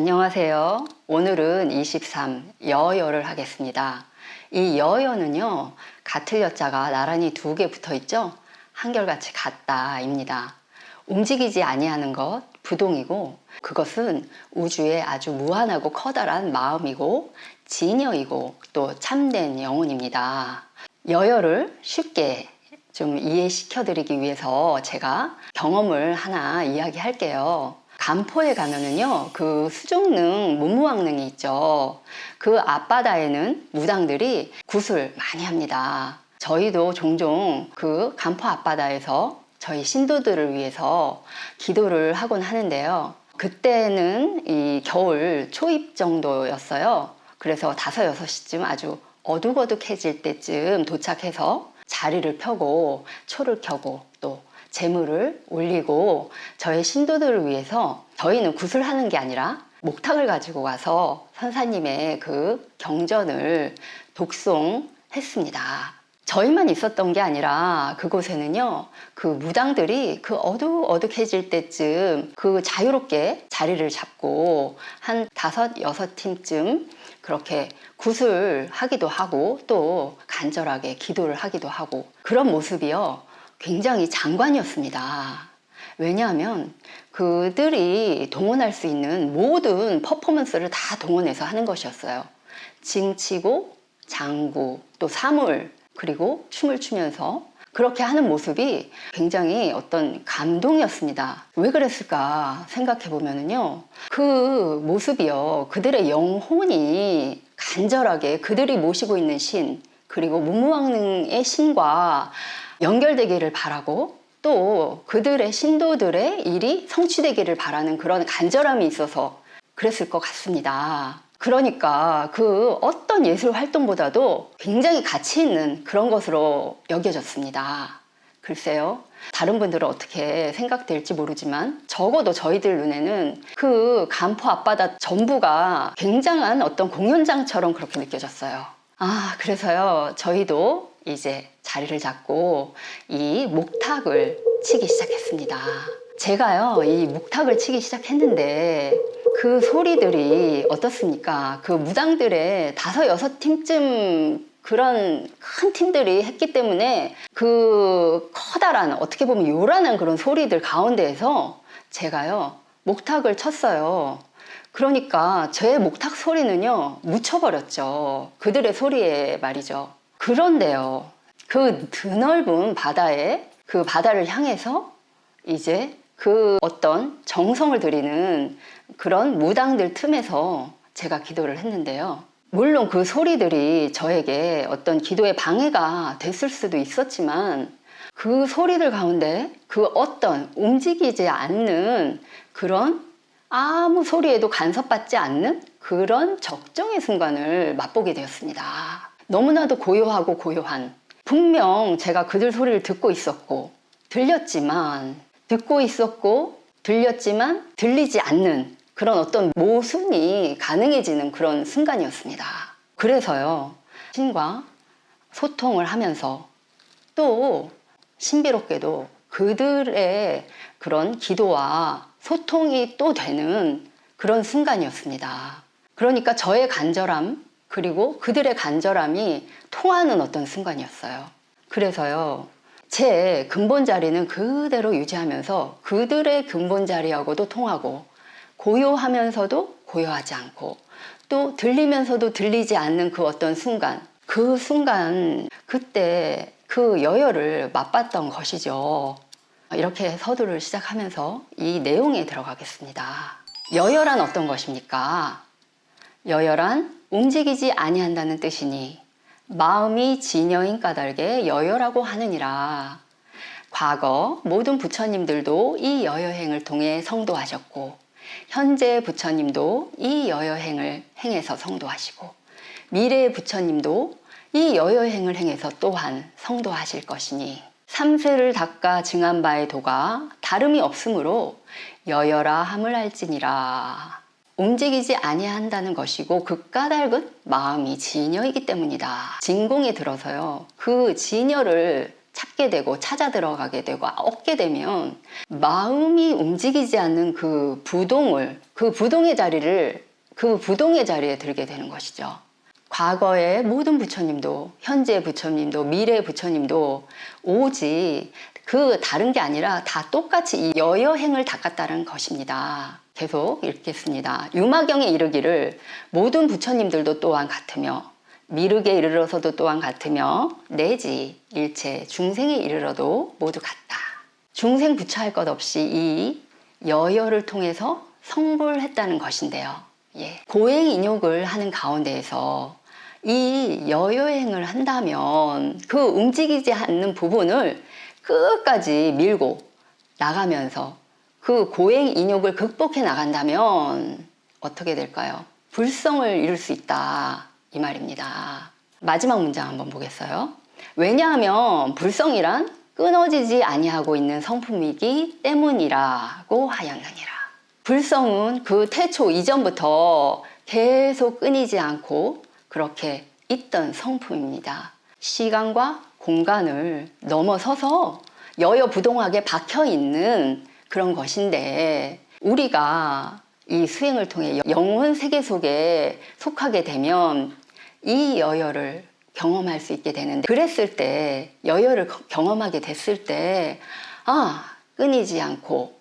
안녕하세요. 오늘은 23 여여를 하겠습니다. 이 여여는요, 같을 여자가 나란히 두 개 붙어 있죠? 한결같이 같다입니다. 움직이지 아니하는 것, 부동이고, 그것은 우주의 아주 무한하고 커다란 마음이고, 진여이고, 또 참된 영혼입니다. 여여를 쉽게 좀 이해시켜 드리기 위해서 제가 경험을 하나 이야기할게요. 간포에 가면은요, 그 수종능, 문무왕릉이 있죠. 그 앞바다에는 무당들이 굿을 많이 합니다. 저희도 종종 그 간포 앞바다에서 저희 신도들을 위해서 기도를 하곤 하는데요. 그때는 이 겨울 초입 정도였어요. 그래서 다섯 여섯 시쯤 아주 어둑어둑해질 때쯤 도착해서 자리를 펴고 초를 켜고 또 재물을 올리고 저의 신도들을 위해서 저희는 굿을 하는 게 아니라 목탁을 가지고 가서 선사님의 그 경전을 독송했습니다. 저희만 있었던 게 아니라 그곳에는요, 그 무당들이 그 어둑어둑해질 때쯤 그 자유롭게 자리를 잡고 한 다섯, 여섯 팀쯤 그렇게 굿을 하기도 하고 또 간절하게 기도를 하기도 하고 그런 모습이요, 굉장히 장관이었습니다. 왜냐하면 그들이 동원할 수 있는 모든 퍼포먼스를 다 동원해서 하는 것이었어요. 징치고 장구 또 사물 그리고 춤을 추면서 그렇게 하는 모습이 굉장히 어떤 감동이었습니다. 왜 그랬을까 생각해 보면은요. 그 모습이요. 그들의 영혼이 간절하게 그들이 모시고 있는 신 그리고 문무왕릉의 신과 연결되기를 바라고 또 그들의 신도들의 일이 성취되기를 바라는 그런 간절함이 있어서 그랬을 것 같습니다. 그러니까 그 어떤 예술 활동보다도 굉장히 가치 있는 그런 것으로 여겨졌습니다. 글쎄요. 다른 분들은 어떻게 생각될지 모르지만 적어도 저희들 눈에는 그 간포 앞바다 전부가 굉장한 어떤 공연장처럼 그렇게 느껴졌어요. 아, 그래서요. 저희도 이제 자리를 잡고 이 목탁을 치기 시작했습니다. 제가요, 이 목탁을 치기 시작했는데 그 소리들이 어떻습니까? 그 무당들의 다섯 여섯 팀쯤 그런 큰 팀들이 했기 때문에 그 커다란 어떻게 보면 요란한 그런 소리들 가운데에서 제가요 목탁을 쳤어요. 그러니까 제 목탁 소리는요 묻혀버렸죠. 그들의 소리에 말이죠. 그런데요 그 드넓은 바다에 그 바다를 향해서 이제 그 어떤 정성을 들이는 그런 무당들 틈에서 제가 기도를 했는데요. 물론 그 소리들이 저에게 어떤 기도의 방해가 됐을 수도 있었지만 그 소리들 가운데 그 어떤 움직이지 않는 그런 아무 소리에도 간섭받지 않는 그런 적정의 순간을 맛보게 되었습니다. 너무나도 고요하고 고요한 분명 제가 그들 소리를 듣고 있었고 들렸지만 듣고 있었고 들렸지만 들리지 않는 그런 어떤 모순이 가능해지는 그런 순간이었습니다. 그래서요, 신과 소통을 하면서 또 신비롭게도 그들의 그런 기도와 소통이 또 되는 그런 순간이었습니다. 그러니까 저의 간절함, 그리고 그들의 간절함이 통하는 어떤 순간이었어요. 그래서요, 제 근본 자리는 그대로 유지하면서 그들의 근본 자리하고도 통하고 고요하면서도 고요하지 않고 또 들리면서도 들리지 않는 그 어떤 순간 그 순간 그때 그 여열을 맛봤던 것이죠. 이렇게 서두를 시작하면서 이 내용에 들어가겠습니다. 여열한 어떤 것입니까? 여열한 움직이지 아니한다는 뜻이니 마음이 진여인 까닭에 여여라고 하느니라. 과거 모든 부처님들도 이 여여행을 통해 성도하셨고 현재 부처님도 이 여여행을 행해서 성도하시고 미래의 부처님도 이 여여행을 행해서 또한 성도하실 것이니 삼세를 닦아 증한 바의 도가 다름이 없으므로 여여라 함을 알지니라. 움직이지 아니한다는 것이고 그 까닭은 마음이 진여이기 때문이다. 진공에 들어서요. 그 진여를 찾게 되고 찾아 들어가게 되고 얻게 되면 마음이 움직이지 않는 그 부동을 그 부동의 자리를 그 부동의 자리에 들게 되는 것이죠. 과거의 모든 부처님도 현재 부처님도 미래 부처님도 오직 그 다른 게 아니라 다 똑같이 이 여여행을 닦았다는 것입니다. 계속 읽겠습니다. 유마경에 이르기를 모든 부처님들도 또한 같으며 미륵에 이르러서도 또한 같으며 내지 일체 중생에 이르러도 모두 같다. 중생 부처할 것 없이 이 여여를 통해서 성불했다는 것인데요. 예. 고행 인욕을 하는 가운데에서 이 여여행을 한다면 그 움직이지 않는 부분을 끝까지 밀고 나가면서 그 고행 인욕을 극복해 나간다면 어떻게 될까요? 불성을 이룰 수 있다. 이 말입니다. 마지막 문장 한번 보겠어요. 왜냐하면 불성이란 끊어지지 아니하고 있는 성품이기 때문이라고 하였느니라. 불성은 그 태초 이전부터 계속 끊이지 않고 그렇게 있던 성품입니다. 시간과 공간을 넘어서서 여여부동하게 박혀 있는 그런 것인데 우리가 이 수행을 통해 영혼 세계 속에 속하게 되면 이 여여를 경험할 수 있게 되는데 그랬을 때 여여를 경험하게 됐을 때 아, 끊이지 않고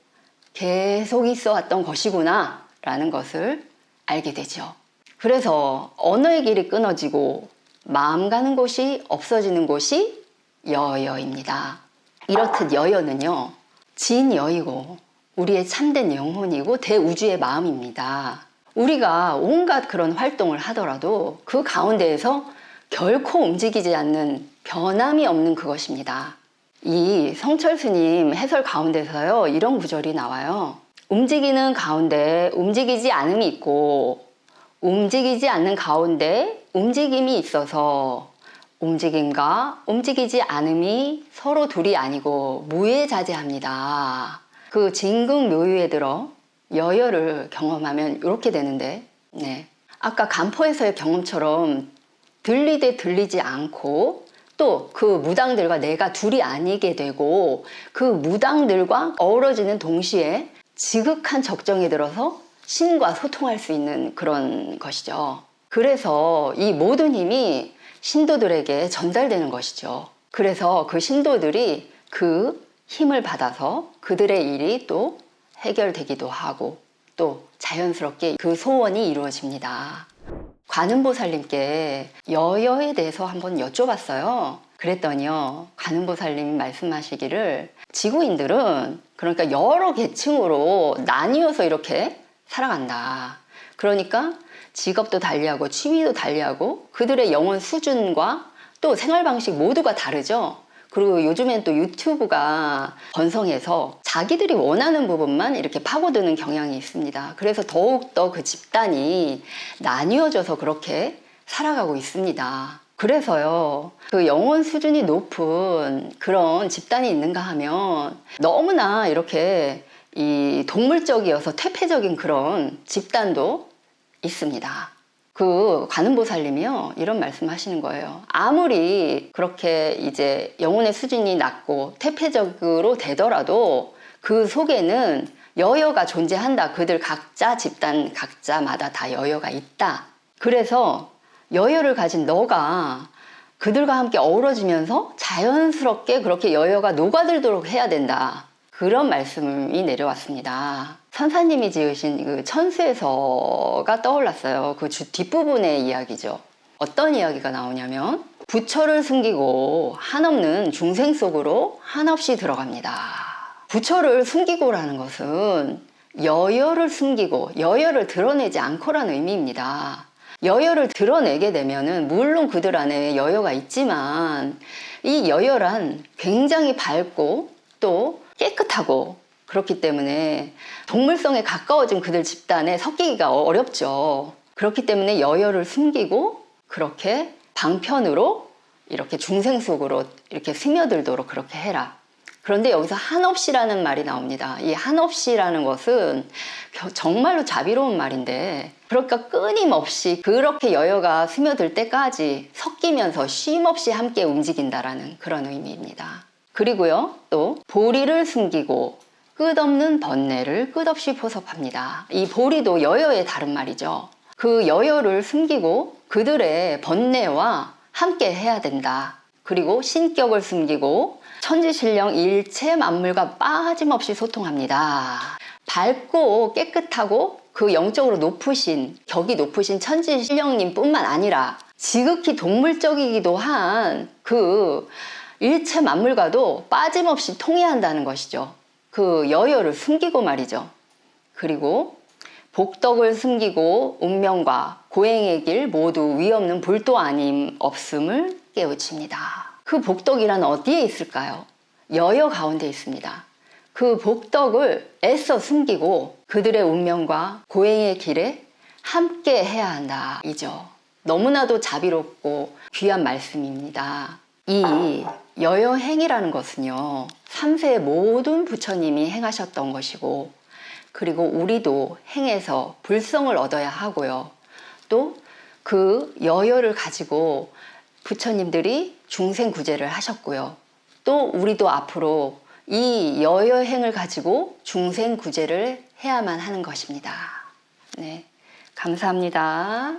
계속 있어 왔던 것이구나 라는 것을 알게 되죠. 그래서 언어의 길이 끊어지고 마음 가는 곳이 없어지는 곳이 여여입니다. 이렇듯 여여는요, 진여이고 우리의 참된 영혼이고 대우주의 마음입니다. 우리가 온갖 그런 활동을 하더라도 그 가운데에서 결코 움직이지 않는 변함이 없는 그것입니다. 이 성철 스님 해설 가운데서요, 이런 구절이 나와요. 움직이는 가운데 움직이지 않음이 있고, 움직이지 않는 가운데 움직임이 있어서 움직임과 움직이지 않음이 서로 둘이 아니고 무예자재합니다. 그 진궁 묘유에 들어 여여를 경험하면 이렇게 되는데, 네. 아까 간포에서의 경험처럼 들리되 들리지 않고 또 그 무당들과 내가 둘이 아니게 되고 그 무당들과 어우러지는 동시에 지극한 적정에 들어서 신과 소통할 수 있는 그런 것이죠. 그래서 이 모든 힘이 신도들에게 전달되는 것이죠. 그래서 그 신도들이 그 힘을 받아서 그들의 일이 또 해결되기도 하고 또 자연스럽게 그 소원이 이루어집니다. 관음보살님께 여여에 대해서 한번 여쭤봤어요. 그랬더니요, 관음보살님이 말씀하시기를 지구인들은 그러니까 여러 계층으로 나뉘어서 이렇게 살아간다. 그러니까 직업도 달리하고 취미도 달리하고 그들의 영혼 수준과 또 생활 방식 모두가 다르죠. 그리고 요즘엔 또 유튜브가 번성해서 자기들이 원하는 부분만 이렇게 파고드는 경향이 있습니다. 그래서 더욱더 그 집단이 나뉘어져서 그렇게 살아가고 있습니다. 그래서요, 그 영혼 수준이 높은 그런 집단이 있는가 하면 너무나 이렇게 이 동물적이어서 퇴폐적인 그런 집단도 있습니다. 그 관음보살님이요 이런 말씀하시는 거예요. 아무리 그렇게 이제 영혼의 수준이 낮고 태폐적으로 되더라도 그 속에는 여여가 존재한다. 그들 각자 집단 각자마다 다 여여가 있다. 그래서 여여를 가진 너가 그들과 함께 어우러지면서 자연스럽게 그렇게 여여가 녹아들도록 해야 된다. 그런 말씀이 내려왔습니다. 선사님이 지으신 그 천수에서가 떠올랐어요. 그 주 뒷부분의 이야기죠. 어떤 이야기가 나오냐면 부처를 숨기고 한없는 중생 속으로 한없이 들어갑니다. 부처를 숨기고라는 것은 여여를 숨기고 여여를 드러내지 않고라는 의미입니다. 여여를 드러내게 되면은 물론 그들 안에 여여가 있지만 이 여여란 굉장히 밝고 또 깨끗하고 그렇기 때문에 동물성에 가까워진 그들 집단에 섞이기가 어렵죠. 그렇기 때문에 여여를 숨기고 그렇게 방편으로 이렇게 중생 속으로 이렇게 스며들도록 그렇게 해라. 그런데 여기서 한없이라는 말이 나옵니다. 이 한없이라는 것은 겨- 정말로 자비로운 말인데, 그러니까 끊임없이 그렇게 여여가 스며들 때까지 섞이면서 쉼없이 함께 움직인다라는 그런 의미입니다. 그리고요, 또 보리를 숨기고 끝없는 번뇌를 끝없이 포섭합니다. 이 보리도 여여의 다른 말이죠. 그 여여를 숨기고 그들의 번뇌와 함께 해야 된다. 그리고 신격을 숨기고 천지신령 일체 만물과 빠짐없이 소통합니다. 밝고 깨끗하고 그 영적으로 높으신 격이 높으신 천지신령님뿐만 아니라 지극히 동물적이기도 한 그 일체 만물과도 빠짐없이 통해한다는 것이죠. 그 여여를 숨기고 말이죠. 그리고 복덕을 숨기고 운명과 고행의 길 모두 위 없는 불도 아님 없음을 깨우칩니다. 그 복덕이란 어디에 있을까요? 여여 가운데 있습니다. 그 복덕을 애써 숨기고 그들의 운명과 고행의 길에 함께 해야 한다. 이죠. 너무나도 자비롭고 귀한 말씀입니다. 이 여여행이라는 것은요, 3세의 모든 부처님이 행하셨던 것이고, 그리고 우리도 행해서 불성을 얻어야 하고요. 또 그 여여를 가지고 부처님들이 중생 구제를 하셨고요. 또 우리도 앞으로 이 여여행을 가지고 중생 구제를 해야만 하는 것입니다. 네. 감사합니다.